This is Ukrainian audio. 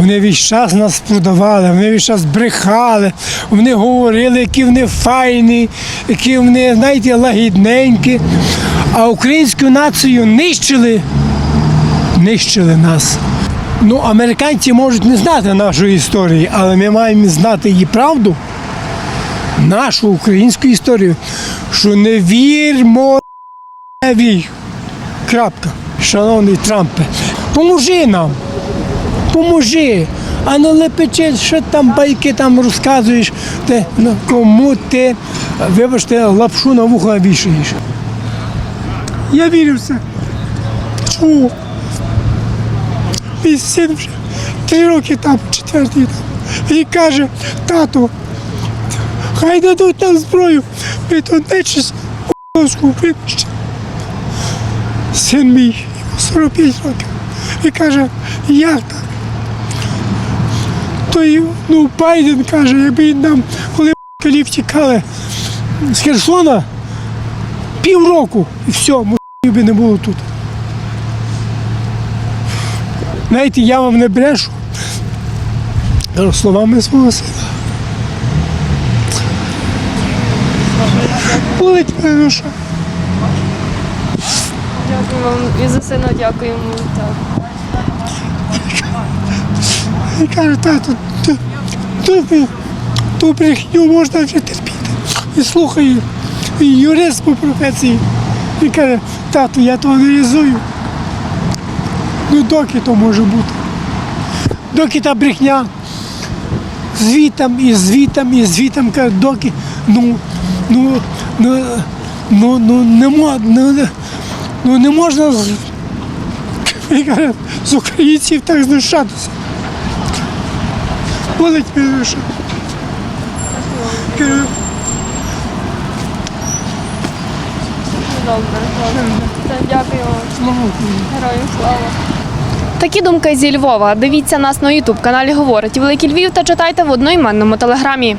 Вони весь час нас продавали, вони весь час брехали, вони говорили, які вони файні, які вони, знаєте, лагідненькі. А українську націю нищили, нищили нас. Ну, американці можуть не знати нашої історії, але ми маємо знати її правду, нашу українську історію, що не вірмо. Крапка. Шановний Трампе, поможи нам. Поможи. А не лепечи, що там байки там розказуєш, ти, ну, кому ти, вибачте, лапшу на вуха вішаєш. Я вірю в це. Чому? Мій син вже три роки там, четвертий там. І каже, тато, хай дадуть нам зброю, ми тут нечість мозку. Син мій, йому 45 років. І каже, як так? То й, ну, Байден каже, якби нам, коли калі втікали з Херсона, півроку і все, мусів би не було тут. Знаєте, я вам не брешу. Словами свого сина. Болить мене душа. Дякую вам і за сина дякуємо. І каже, тато, ту, ту, ту брехню можна вже терпіти. І слухаю, і юрист по професії. І каже, тату, я того не реалізую. Ну доки то може бути. Доки та брехня звітам і звітам і звітам каже, доки, ну, ну, ну, ну, ну, не, ну, ну, не можна з, з українців так знущатися. Болить мене душа. Кажу, Добре, добре. Дякую вам. слава Героям слава. Такі думки зі Львова. Дивіться нас на Ютуб каналі Говорить Великий Львів та читайте в одноіменному телеграмі.